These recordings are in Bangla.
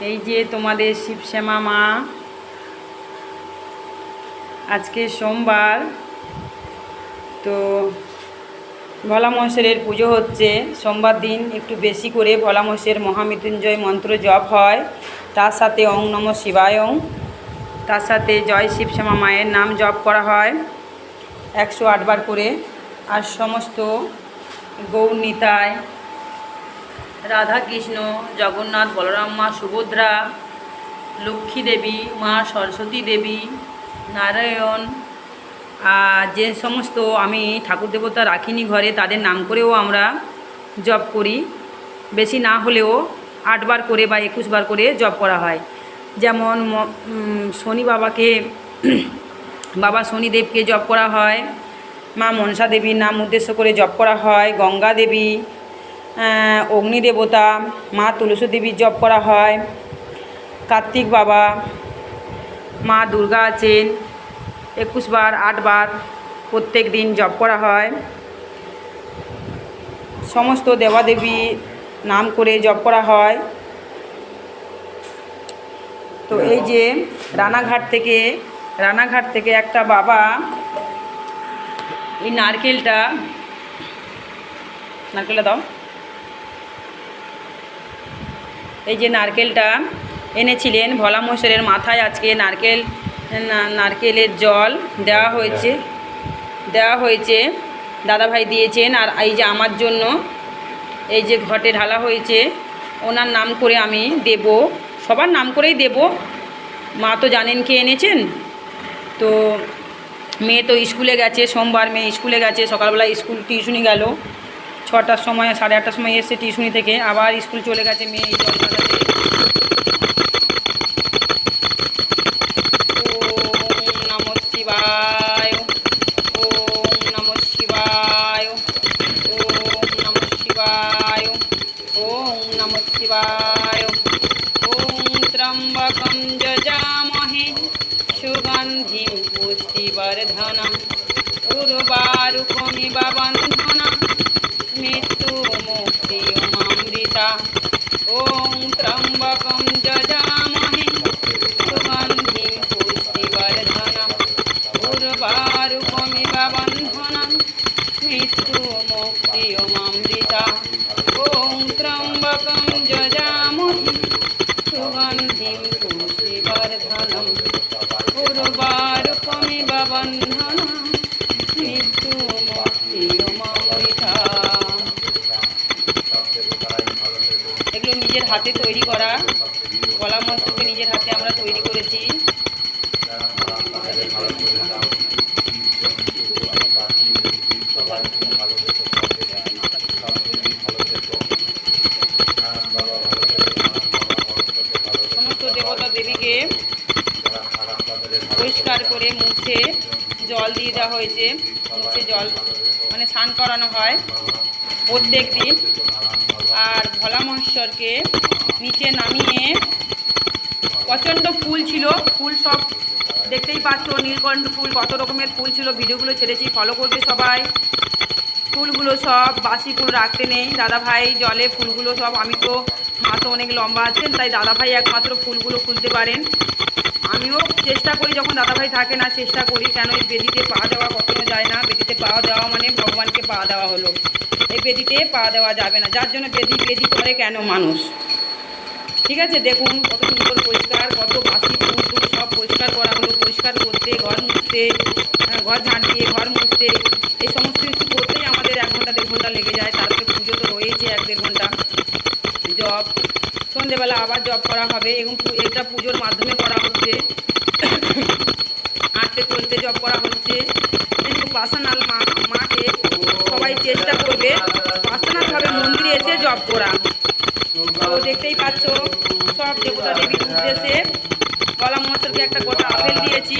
এই যে তোমাদের শিবশ্যামা মা, আজকে সোমবার, তো ভোলা মহেশ্বরের পুজো হচ্ছে। সোমবার দিন একটু বেশি করে ভোলা মহেশ্বরের মহামৃত্যুঞ্জয় মন্ত্র জপ হয়। তার সাথে ওং নম শিবায়, তার সাথে জয় শিবশ্যামা মায়ের নাম জপ করা হয় একশো আটবার করে। আর সমস্ত গৌর নিতায় রাধা কৃষ্ণ জগন্নাথ বলরাম, মা সুভদ্রা, লক্ষ্মী দেবী, মা সরস্বতী দেবী, নারায়ণ আর যে সমস্ত আমি ঠাকুর দেবতা রাখিনি ঘরে, তাদের নাম করেও আমরা জপ করি। বেশি না হলেও আটবার করে বা একুশবার করে জপ করা হয়। যেমন শনি বাবাকে, বাবা শনিদেবকে জপ করা হয়, মা মনসা দেবীর নাম উদ্দেশ্য করে জপ করা হয়, গঙ্গা দেবী অগ্নিদেবতা মা তুলসী দেবীর জপ করা হয়। কার্তিক বাবা, মা দুর্গা আছেন একুশবার আটবার প্রত্যেক দিন জপ করা হয়। সমস্ত দেবাদেবী নাম করে জপ করা হয়। তো এই যে রানাঘাট থেকে রানাঘাট থেকে একটা বাবা, এই নারকেলটা নারকেলটা দাও। এই যে নারকেলটা এনেছিলেন, ভোলা মহেশ্বরের মাথায় আজকে নারকেল নারকেলের জল দেওয়া হয়েছে। দেওয়া হয়েছে, দাদাভাই দিয়েছেন, আর এই যে আমার জন্য এই যে ঘটে ঢালা হয়েছে, ওনার নাম করে আমি দেব, সবার নাম করেই দেব। মা তো জানেন কে এনেছেন? তো মেয়ে তো স্কুলে গেছে, সোমবার মেয়ে স্কুলে গেছে, সকালবেলা স্কুল টিউশনি গেল। ছটার সময় সাড়ে আটটার সময় এসছে টিউশনি থেকে। আবার স্কুল চলে গেছে মেয়ে জল দিয়ে দেওয়া হয়েছে। মুছে জল মানে স্নান করানো হয় প্রত্যেক দিন। আর ভোলা মহেশ্বরকে নিচে নামিয়ে প্রচণ্ড ফুল ছিল। ফুল সব দেখতেই পাচ্ছ, নীলকণ্ঠ ফুল, কত রকমের ফুল ছিল। ভিডিওগুলো ছেড়েছি ফলো করবে সবাই। ফুলগুলো সব বাসি ফুল রাখতে নেই। দাদা ভাই জলে ফুলগুলো সব, আমি তো তো অনেক লম্বা আছেন তাই দাদাভাই একমাত্র ফুলগুলো খুলতে পারেন। আমিও চেষ্টা করি যখন দাদাভাই থাকে না চেষ্টা করি কেন এই বেদিতে পা দেওয়া কখনো যায় না। বেদিতে পা দেওয়া মানে ভগবানকে পা দেওয়া হলো। এই বেদিতে পা দেওয়া যাবে না। যার জন্য বেদি বেদি করে কেন মানুষ? ঠিক আছে দেখুন কত সুন্দর পরিষ্কার কত বাসি ফুল টুল সব পরিষ্কার করা হলো। পরিষ্কার করতে ঘর মুছতে হ্যাঁ, ঘর ঝাঁট দিয়ে ঘর মুছতে এই সমস্ত কিছু করতেই আমাদের এক ঘণ্টা দেড় ঘণ্টা লেগে যায় তারপরে পুজো তো রয়েছে এক দেড় ঘণ্টা জব সন্ধেবেলা আবার জব করা হবে এবং এটা পুজোর মাধ্যমে করা হচ্ছে। হাঁটতে, চলতে জব করা হচ্ছে। কিন্তু পার্সোনাল মা মাকে সবাই চেষ্টা করবে। পার্সোনালভাবে মন্দিরে এসে জব করা। তো দেখতেই পাচ্ছ, সব দেবতা দেবীর উদ্দেশ্যে কলা মহাশয়কে একটা গোটা আপেল দিয়েছি।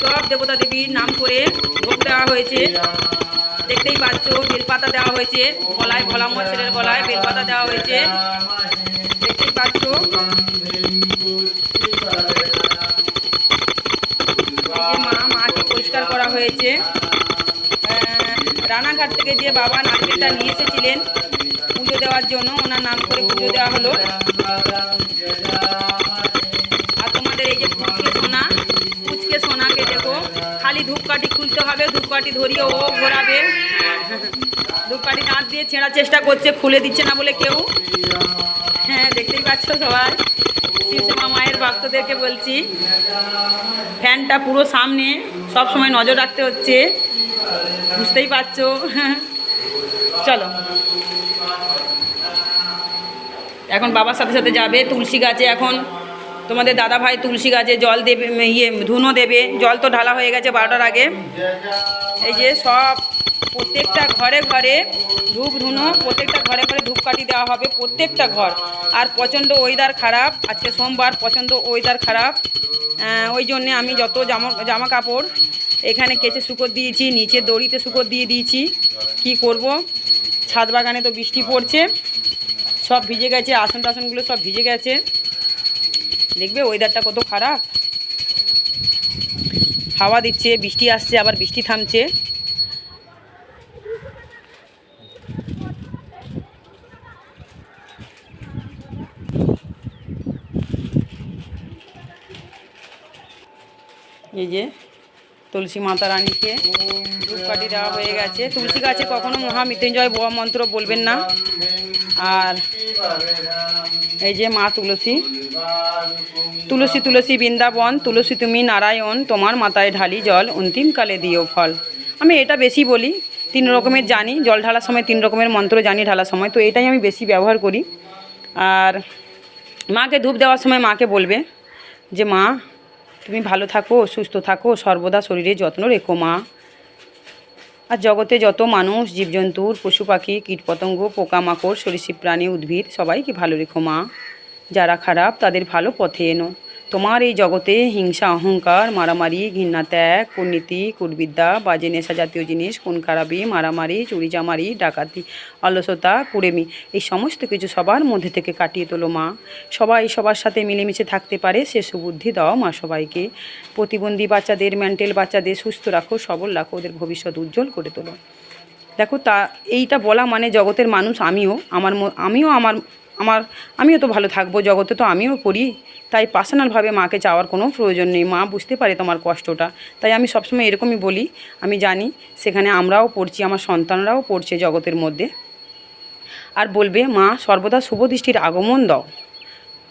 সব দেবতা দেবীর নাম করে ভোগ দেওয়া হয়েছে। দেখতেই পাচ্ছ, বেলপাতা দেওয়া হয়েছে। গলায় ভোলা মহাশয়ের গলায় বেলপাতা দেওয়া হয়েছে। দেখতেই পাচ্ছ। মা পরিষ্কার করা হয়েছে। রানাঘাট থেকে যে বাবা নারকেলটা নিয়ে এসেছিলেন পুজো দেওয়ার জন্য, ওনার নাম করে পুজো দেওয়া হলো আর তোমাদের এই যে পুচকে সোনা পুচকে সোনাকে দেখো খালি ধূপকাঠি খুলতে হবে, ধূপকাঠি ধরিয়ে ও ঘোরাবে। ধূপকাঠি দাঁত দিয়ে ছেঁড়ার চেষ্টা করছে, খুলে দিচ্ছে না বলে কেউ। হ্যাঁ দেখতেই পাচ্ছ সবাই। শিবসেমা মায়ের ভক্তদেরকে বলছি, ফ্যানটা পুরো সামনে, সব সময় নজর রাখতে হচ্ছে। বুঝতেই পারছ? চলো। এখন বাবার সাথে সাথে যাবে, তুলসী গাছে এখন তোমাদের দাদা ভাই তুলসী গাছে জল দেবে ইয়ে ধুনো দেবে। জল তো ঢালা হয়ে গেছে বারোটার আগে। এই যে সব প্রত্যেকটা ঘরে ঘরে ধূপ, ধুনো, প্রত্যেকটা ঘরে ঘরে ধূপকাঠি দেওয়া হবে, প্রত্যেকটা ঘর। আর প্রচণ্ড ওয়েদার খারাপ, আজকে সোমবার প্রচণ্ড ওয়েদার খারাপ। ওই জন্যে আমি যত জামা জামা কাপড় এখানে কেচে শুকোর দিয়েছি, নিচে দড়িতে শুকোর দিয়ে দিয়েছি। কি করব? ছাদ বাগানে তো বৃষ্টি পড়ছে। সব ভিজে গেছে আসন টাসনগুলো সব ভিজে গেছে। দেখবে ওয়েদারটা কত খারাপ। হাওয়া দিচ্ছে, বৃষ্টি আসছে, আবার বৃষ্টি থামছে। এই যে তুলসী মাতা রানীকে ধূপকাঠি দেওয়া হয়ে গেছে। তুলসী গাছে কখনো মহামৃত্যুঞ্জয় ব- মন্ত্র বলবেন না। আর এই যে মা তুলসী। তুলসী তুলসী বৃন্দাবন, তুলসী তুমি নারায়ণ, তোমার মাথায় ঢালি জল অন্তিমকালে দিও ফল। আমি এটা বেশি বলি, তিন রকমের জানি, জল ঢালার সময় তিন রকমের মন্ত্র জানি ঢালার সময়, তো এটাই আমি বেশি ব্যবহার করি। আর মাকে ধূপ দেওয়ার সময় মাকে বলবে যে, মা, তুমি ভালো থাকো, সুস্থ থাকো, সর্বদা শরীরে যত্ন রেখো, মা। আর জগতে যত মানুষ, জীবজন্তুর, পশু পাখি, কীটপতঙ্গ, পোকামাকড়, সরীসৃপ, প্রাণী, উদ্ভিদ, সবাইকে ভালো রেখো, মা। যারা খারাপ, তাদের ভালো পথে এনো। তোমার এই জগতে হিংসা, অহংকার, মারামারি, ঘৃণা, ত্যাগ, কুর্নীতি কুর্বিদ্যা বাজে নেশা জাতীয় জিনিস, খুন, খারাপি, মারামারি, চুরি, জামারি, ডাকাতি, অলসতা, কুড়েমি, এই সমস্ত কিছু সবার মধ্যে থেকে কাটিয়ে তোলো মা। সবাই সবার সাথে মিলেমিশে থাকতে পারে, সে সুবুদ্ধি দাও মা সবাইকে। প্রতিবন্ধী বাচ্চাদের, মেন্টাল বাচ্চাদের সুস্থ রাখো, সবল রাখো, ওদের ভবিষ্যৎ উজ্জ্বল করে তোলো। দেখো তা, এইটা বলা মানে জগতের মানুষ আমিও, আমার আমিও আমার আমার, আমিও তো ভালো থাকব, জগতে তো আমিও করি তাই পার্সোনালভাবে মাকে চাওয়ার কোনো প্রয়োজন নেই। মা বুঝতে পারে তোমার কষ্টটা। তাই আমি সবসময় এরকমই বলি। আমি জানি সেখানে আমরাও পড়ছি, আমার সন্তানরাও পড়ছে জগতের মধ্যে। আর বলবে, মা, সর্বদা শুভ দৃষ্টির আগমন দাও।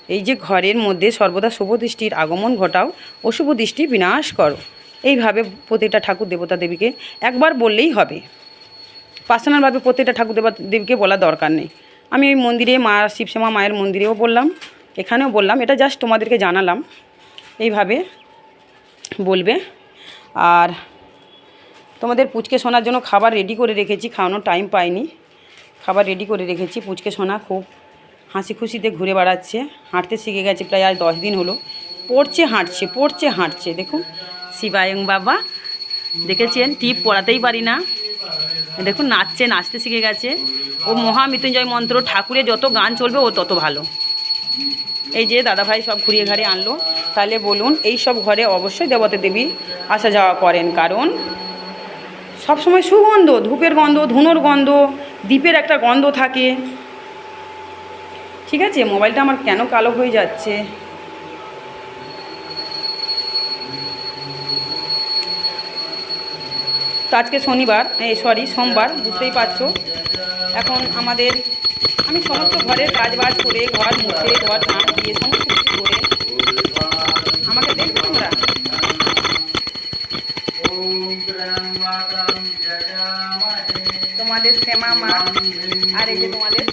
এই যে ঘরের মধ্যে সর্বদা শুভ দৃষ্টির আগমন ঘটাও, অশুভ দৃষ্টি বিনাশ করো। এইভাবে প্রতিটা ঠাকুর দেবতা দেবীকে একবার বললেই হবে। পার্সোনালভাবে প্রত্যেকটা ঠাকুর দেবতা দেবীকে বলা দরকার নেই। আমি ওই মন্দিরে মা শিবশ্যামা মায়ের মন্দিরেও বললাম, এখানেও বললাম, এটা জাস্ট তোমাদেরকে জানালাম। এইভাবে বলবে। আর তোমাদের পুচকে শোনার জন্য খাবার রেডি করে রেখেছি, খাওয়ানোর টাইম পাইনি। খাবার রেডি করে রেখেছি, পুচকে সোনা খুব হাসি খুশিতে ঘুরে বেড়াচ্ছে, হাঁটতে শিখে গেছে প্রায় আজ দশ দিন হলো। পড়ছে, হাঁটছে পড়ছে, হাঁটছে। দেখুন, শিবায়ং বাবা, দেখেছেন? টিপ পড়াতেই পারি না। দেখুন, নাচছে, নাচতে শিখে গেছে। ও মহামৃত্যুঞ্জয় মন্ত্র, ঠাকুরের যত গান চলবে ও তত ভালো। এই যে দাদাভাই সব ঘুরিয়ে ঘাড়িয়ে আনলো, তাহলে বলুন, এই সব ঘরে অবশ্যই দেবতা দেবী আসা যাওয়া করেন, কারণ সবসময় সুগন্ধ, ধূপের গন্ধ, ধুনোর গন্ধ দ্বীপের একটা গন্ধ থাকে। ঠিক আছে, মোবাইলটা আমার কেন কালো হয়ে যাচ্ছে? তো আজকে শনিবার সরি সোমবার, বুঝতেই পারছ? এখন আমাদের, আমি সমস্ত ঘরের কাজ বাজ করে, ঘর মুছে, ঘর ঝাঁট দিয়ে সমস্ত কিছু করে, আমাকে দেখবে তোমরা? তোমাদের শ্যামা মা, আর এই যে তোমাদের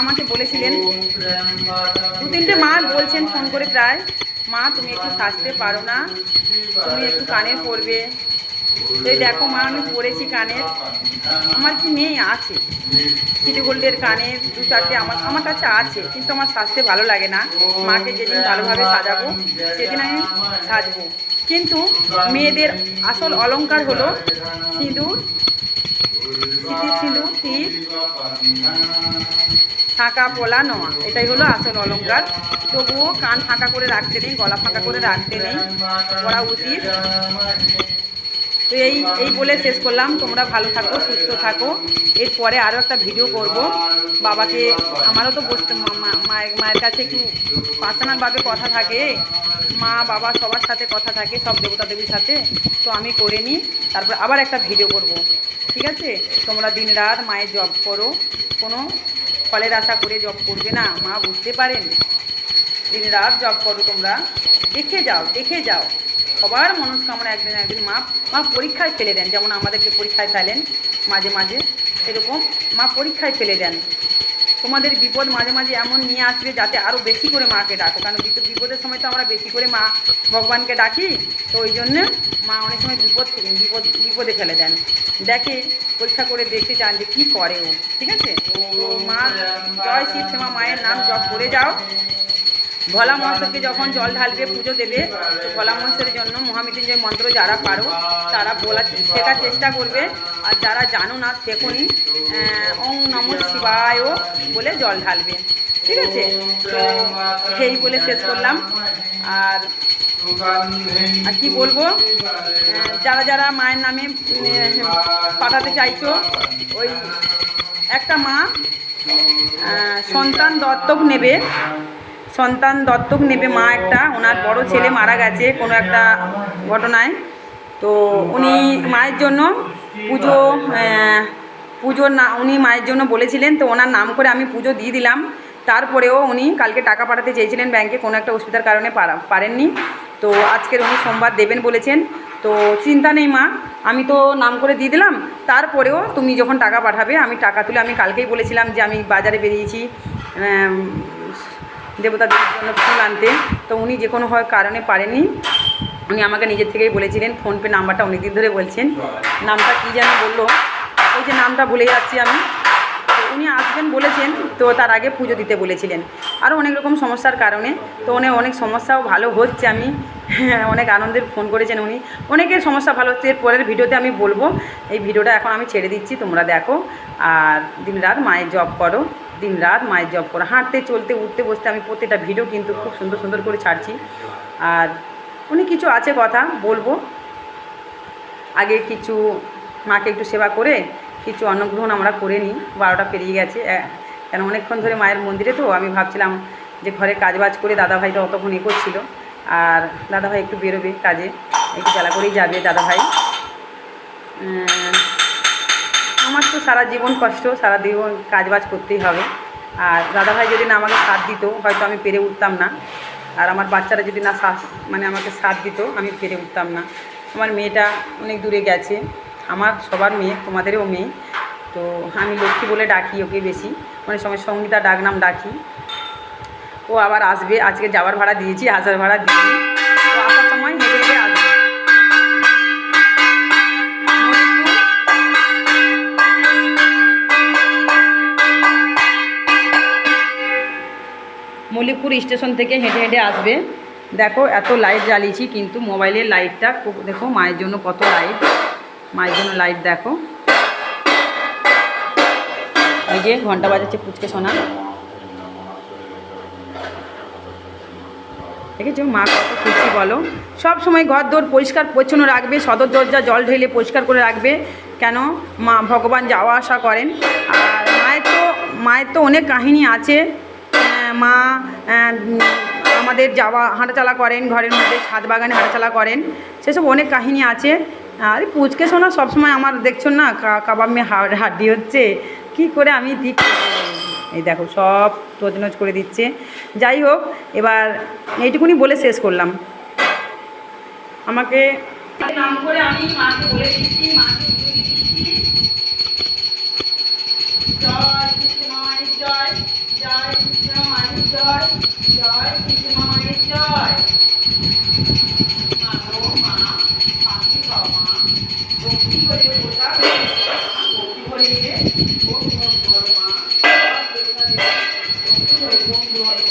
আমাকে বলেছিলেন দু তিনটে মা বলছেন ফোন করে প্রায়। মা, তুমি একটু সাজতে পারো না। তুমি একটু কানের পরবে। এই দেখো মা, আমি পরেছি কানের। আমার কি মেয়ে আছে? সিটি গোল্ডের কানের, দু চারটে আমার আমার কাছে আছে, কিন্তু আমার সাজতে ভালো লাগে না। মাকে যেদিন ভালোভাবে সাজাবো, সেদিন আমি সাজবো। কিন্তু মেয়েদের আসল অলংকার হলো সিঁদুর সিঁদুর টিপ শাঁকা পোলা নোয়া। এটাই হলো আসল অলংকার তবুও কান ফাঁকা করে রাখতে নেই, গলা ফাঁকা করে রাখতে নেই। করা উচিত। তো এই এই বলে শেষ করলাম। তোমরা ভালো থাকো, সুস্থ থাকো। এরপরে আরও একটা ভিডিও করব। বাবাকে, আমারও তো বসতে মায়ের মায়ের কাছে একটু পার্সোনালভাবে কথা থাকে। মা, বাবা সবার সাথে কথা থাকে, সব দেবতা দেবীর সাথে। তো আমি করে নিই। তারপর আবার একটা ভিডিও করব। ঠিক আছে? তোমরা দিন রাত মায়ের জব করো। কোনো ফলের আশা করে জব করবে না? মা বুঝতে পারেন। দিন রাত জব করো তোমরা। দেখে যাও দেখে যাও। সবার মনস্কামনা একদিন একদিন মা মা পরীক্ষায় ফেলে দেন। যেমন আমাদেরকে পরীক্ষায় ফেলেন মাঝে মাঝে, এরকম মা পরীক্ষায় ফেলে দেন। তোমাদের বিপদ মাঝে মাঝে এমন নিয়ে আসবে যাতে আরও বেশি করে মাকে ডাকো। কারণ বিপদ- বিপদের সময় তো আমরা বেশি করে মা ভগবানকে ডাকি। তো ওই জন্যে মা অনেক সময় বিপদ বিপদ, বিপদে ফেলে দেন। দেখে, পরীক্ষা করে দেখে যান যে কী করে ও, ঠিক আছে? তো মা জয় শিব শ্যামা মায়ের নাম জপ করে যাও। ভোলা মহাশয়কে যখন জল ঢালবে, পুজো দেবে, তো ভোলা মহাশয়ের জন্য মহামৃত্যুঞ্জয় মন্ত্র যারা পারো, তারা বলার শেখার চেষ্টা করবে। আর যারা জানো না শেখনি ওং নম শিবায় বলে জল ঢালবে। ঠিক আছে? তো সেই বলে শেষ করলাম। আর আর কি বলব? যারা যারা মায়ের নামে পাঠাতে চাইছো ওই একটা মা সন্তান দত্তক নেবে। সন্তান দত্তক নেবে মা একটা। ওনার বড় ছেলে মারা গেছে কোনো একটা ঘটনায়। তো উনি মায়ের জন্য পুজো আহ, পুজো না উনি মায়ের জন্য বলেছিলেন তো ওনার নাম করে আমি পুজো দিয়ে দিলাম। তারপরেও উনি কালকে টাকা পাঠাতে চেয়েছিলেন ব্যাংকে কোনো একটা অসুবিধার কারণে পারেননি। তো আজকের উনি সোমবার দেবেন বলেছেন। তো চিন্তা নেই মা, আমি তো নাম করে দিয়ে দিলাম, তারপরেও তুমি যখন টাকা পাঠাবে, আমি টাকা তুলে আমি কালকেই বলেছিলাম যে আমি বাজারে বেরিয়েছি দেবতাদের জন্য ফুল আনতে। তো উনি যে কোনো হয় কারণে পারেননি উনি আমাকে নিজের থেকেই বলেছিলেন, ফোনপে নাম্বারটা অনেকদিন ধরে বলছেন। নামটা কী যেন বলল, ওই যে নামটা ভুলে যাচ্ছি আমি। উনি আসবেন বলেছেন, তো তার আগে পুজো দিতে বলেছিলেন। আরও অনেক রকম সমস্যার কারণে, তো উনি অনেক সমস্যাও ভালো হচ্ছে আমি, অনেক আনন্দের ফোন করেছেন উনি। অনেকের সমস্যা ভালো হচ্ছে পরের ভিডিওতে আমি বলব। এই ভিডিওটা এখন আমি ছেড়ে দিচ্ছি, তোমরা দেখো। আর দিন রাত মায়ের জব করো দিন রাত মায়ের জব করো। হাঁটতে, চলতে, উঠতে, বসতে আমি প্রত্যেকটা ভিডিও কিন্তু খুব সুন্দর সুন্দর করে ছাড়ছি। আর উনি কিছু আছে কথা বলব। আগে কিছু মাকে একটু সেবা করে কিছু অন্নগ্রহণ আমরা করে নিই। বারোটা পেরিয়ে গেছে। কেন অনেকক্ষণ ধরে মায়ের মন্দিরে তো আমি ভাবছিলাম যে ঘরে কাজবাজ করে দাদাভাইটা অতক্ষণ এ করছিল। আর দাদাভাই একটু বেরোবে কাজে, একটু জ্বালা করেই যাবে দাদাভাই। আমার তো সারা জীবন কষ্ট, সারা জীবন কাজবাজ করতেই হবে। আর দাদাভাই যদি না আমাকে সাথ দিত, হয়তো আমি পেরে উঠতাম না। আর আমার বাচ্চারা যদি না মানে আমাকে সাথ দিত, আমি পেরে উঠতাম না। আমার মেয়েটা অনেক দূরে গেছে। আমার সবার মেয়ে, তোমাদেরও মেয়ে। তো আমি লক্ষ্মী বলে ডাকি ওকে বেশি। অনেক সময় সঙ্গীতা ডাকনাম ডাকি। ও আবার আসবে, আজকে যাওয়ার ভাড়া দিয়েছি, আসার ভাড়া দিয়েছি। ও আসার সময় হেঁটে হেঁটে আসবে। মল্লিকপুর স্টেশন থেকে হেঁটে হেঁটে আসবে। দেখো, এত লাইট জ্বালিয়েছি, কিন্তু মোবাইলের লাইটটা খুব, দেখো, মায়ের জন্য কত লাইট মায়ের জন্য লাইট দেখো। এই যে ঘণ্টা বাজাচ্ছে পুচকে সোনা। দেখেছ? মা কত খুশি বলো। সব সময় ঘর দোর পরিষ্কার, পরিচ্ছন্ন রাখবে, সদর দরজা জল ঢেলে পরিষ্কার করে রাখবে। কেন? মা ভগবান যাওয়া আসা করেন। আর মায়ের তো মায়ের তো অনেক কাহিনী আছে। মা আমাদের যাওয়া, হাঁটাচলা করেন, ঘরের মধ্যে ছাদ বাগানে হাঁটাচলা করেন। সেসব অনেক কাহিনী আছে। আর পুচকে শোনা, সবসময় আমার দেখছ না, কা- কাবাব মেয়ে হাড- হাড্ডি হচ্ছে। কি করে আমি ঠিক এই দেখো, সব তজনজ করে দিচ্ছে। যাই হোক, এবার এইটুকুনি বলে শেষ করলাম। আমাকে আমি মাকে বলে দিচ্ছি, মাকে ভক্তি করে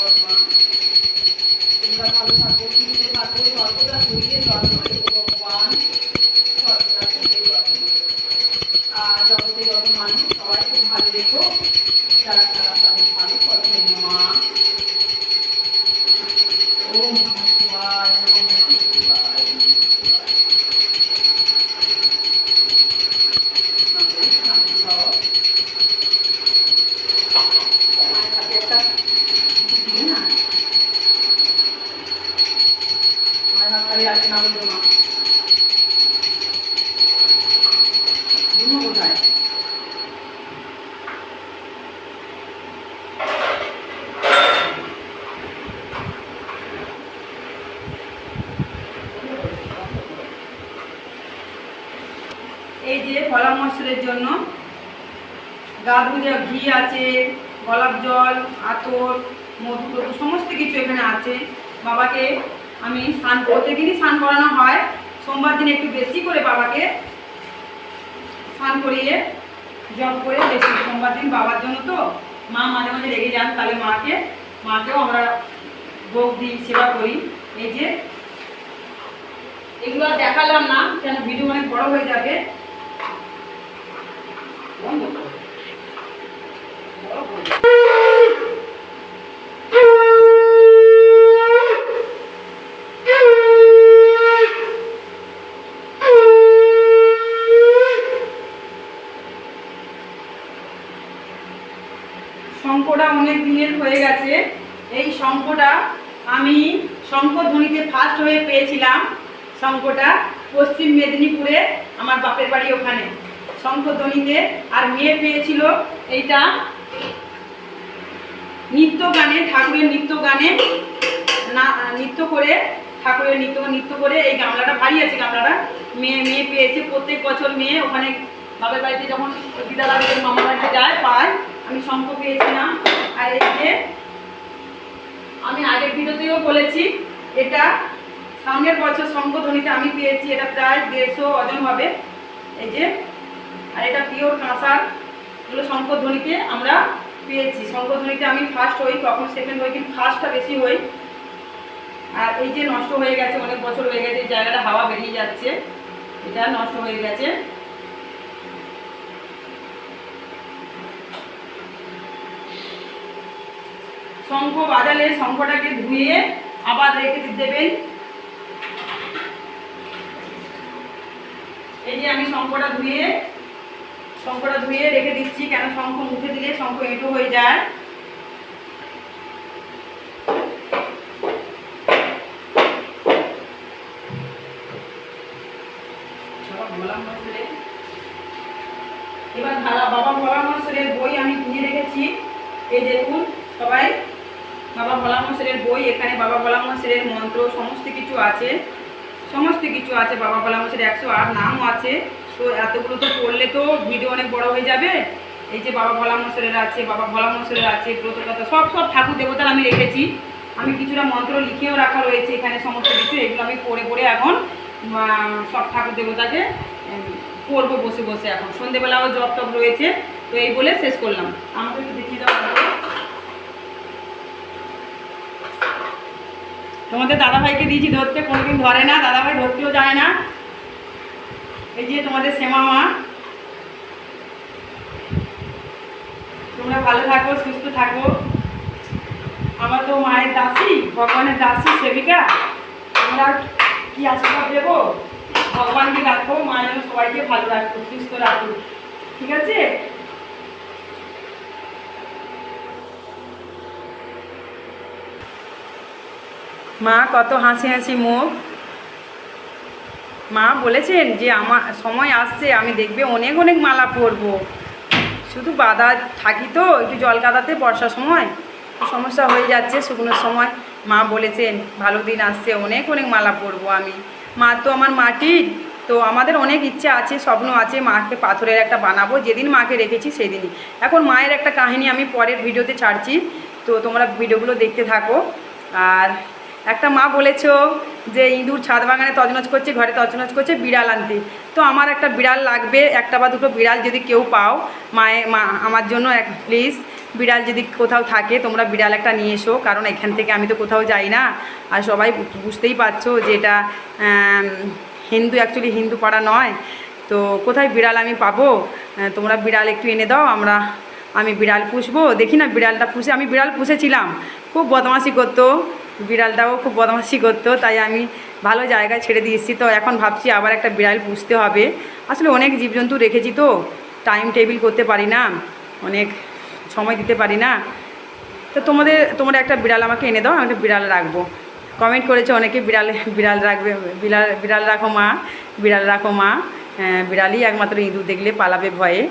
মশলের জন্য। গাধুজা ঘি আছে, গোলাপ জল, আতর মধু সমস্ত কিছু এখানে আছে। বাবাকে আমি স্নান প্রত্যেকদিনই স্নান করানো হয়। সোমবার দিন একটু বেশি করে বাবাকে স্নান করিয়ে জব করে বেশি সোমবার দিন বাবার জন্য তো মা মাঝে মাঝে রেগে যান, তাহলে মাকে, মাকেও আমরা ভোগ দিই, সেবা করি। এই যে, এগুলো দেখালাম না, কেন ভিডিও অনেক বড় হয়ে যাবে বন্ধ করো। বড় করে দাও। শঙ্কটা অনেক দিনের হয়ে গেছে। এই শঙ্কটা আমি শঙ্করধ্বনিতে ফার্স্ট হয়ে পেয়েছিলাম শঙ্কটা পশ্চিম মেদিনীপুরে আমার বাপের বাড়ি ওখানে। শঙ্করধ্বনিতে আর মেয়ে পেয়েছিল এইটা নৃত্য গানে, ঠাকুরের নৃত্য গানে, না, নৃত্য করে, ঠাকুরের নৃত্য নৃত্য করে এই গামলাটা ভারী আছে গামলাটা। মেয়ে মেয়ে পেয়েছে, প্রত্যেক বছর মেয়ে ওখানে বাবার বাড়িতে যখন দিদা বাড়িতে বাড়িতে যায়, পায়, আমি শঙ্খ পেয়েছিলাম। আর এই যে আমি আগের ভিডিওতেও বলেছি, এটা সামনের বছর শঙ্খধ্বনিটা আমি পেয়েছি, এটা প্রায় দেড়শো অজন হবে। এই যে আর এটা পিওর কাঁসার এগুলো শঙ্খধ্বনিতে আমরা পেয়েছি। শঙ্খধ্বনিতে আমি ফার্স্ট হই, কখন সেকেন্ড হই, কিন্তু ফার্স্টটা বেশি হই। আর এই যে নষ্ট হয়ে গেছে, অনেক বছর হয়ে গেছে, এই জায়গাটা হাওয়া বেরিয়ে যাচ্ছে। এটা নষ্ট হয়ে গেছে। শঙ্খ বাজালে শঙ্খটাকে ধুয়ে আবার রেখে দেবেন। এই যে আমি শঙ্খটা ধুয়ে শঙ্খটা ধুয়ে রেখে দিচ্ছি। কেন শঙ্খ মুখে দিলে শঙ্খ এঁটো হয়ে যায়? এবার ধারা, বাবা ভোলা মশলের বই আমি কিনে রেখেছি। এই দেখুন সবাই, বাবা ভোলা মশলের বই, এখানে বাবা ভোলা মশলের মন্ত্র, সমস্ত কিছু আছে। সমস্ত কিছু আছে, বাবা ভোলা মশলের একশো আট নামও আছে। তো এতগুলো তো পড়লে তো ভিডিও অনেক বড় হয়ে যাবে। এই যে বাবা ভোলা মশলের আছে, বাবা ভোলা মশলের আছে ব্রতকথা সব সব ঠাকুর দেবতার আমি রেখেছি। আমি কিছুটা মন্ত্র লিখেও রাখা রয়েছে এখানে সমস্ত কিছু, এগুলো আমি পড়ে পড়ে এখন সব ঠাকুর দেবতাকে পড়ব বসে বসে এখন। সন্ধেবেলাও জব টব রয়েছে, তো এই বলে শেষ করলাম। আমাকে একটু দেখিয়ে দাও বাবা। তোমাদের দাদাভাইকে দিয়েছি ধরতে, কোনোদিন ধরে না, দাদাভাই ধরতেও যায় না। এই যে তোমাদের শ্যামা মা। তোমরা ভালো থাকো, সুস্থ থাকো। আমার তো মায়ের দাসী, ভগবানের দাসী সেবিকা। আমরা কি আশীর্বাদ দেবো? ভগবানকে রাখো মা যেন সবাইকে ভালো রাখো, সুস্থ রাখো। ঠিক আছে? মা, কত হাসি হাসি মুখ। মা বলেছেন যে আমার সময় আসছে, আমি দেখবে অনেক অনেক মালা পরব। শুধু বাধা থাকি তো, একটু জল কাদাতে বর্ষার সময়। সমস্যা হয়ে যাচ্ছে, শুকনোর সময়। মা বলেছেন, ভালো দিন আসছে, অনেক অনেক মালা পরবো আমি। মা তো আমার মাটির, তো আমাদের অনেক ইচ্ছা আছে, স্বপ্ন আছে মাকে পাথরের একটা বানাবো। যেদিন মাকে রেখেছি, সেদিনই। এখন মায়ের একটা কাহিনী আমি পরের ভিডিওতে ছাড়ছি। তো তোমরা ভিডিওগুলো দেখতে থাকো। আর একটা মা বলেছ যে ইঁদুর ছাদ বাগানে তজনজ করছে, ঘরে তজনজ করছে, বিড়াল আনতে। তো আমার একটা বিড়াল লাগবে, একটা বা দুটো বিড়াল যদি কেউ পাও, মায়ে, মা, আমার জন্য এক প্লিজ, বিড়াল যদি কোথাও থাকে, তোমরা বিড়াল একটা নিয়ে এসো, কারণ এখান থেকে আমি তো কোথাও যাই না। আর সবাই বুঝতেই পারছ যে এটা হিন্দু অ্যাকচুয়ালি হিন্দু পাড়া নয়। তো কোথায় বিড়াল আমি পাবো? তোমরা বিড়াল একটু এনে দাও, আমরা, আমি বিড়াল পুষবো। দেখি না বিড়ালটা পুষে, আমি বিড়াল পুষেছিলাম। খুব বদমাশি করতো। বিড়ালটাও খুব বদমাশি করতো তাই আমি ভালো জায়গায় ছেড়ে দিয়েছি তো এখন ভাবছি আবার একটা বিড়াল পুষতে হবে। আসলে অনেক জীবজন্তু রেখেছি তো টাইম টেবিল করতে পারি না অনেক সময় দিতে পারি না। তো তোমাদের তোমরা একটা বিড়াল আমাকে এনে দাও আমি একটা বিড়াল রাখব। কমেন্ট করেছে অনেকে বিড়াল বিড়াল রাখবে বিড়াল বিড়াল রাখো মা বিড়াল রাখো মা। হ্যাঁ, বিড়ালই একমাত্র ইঁদুর দেখলে পালাবে ভয়ে।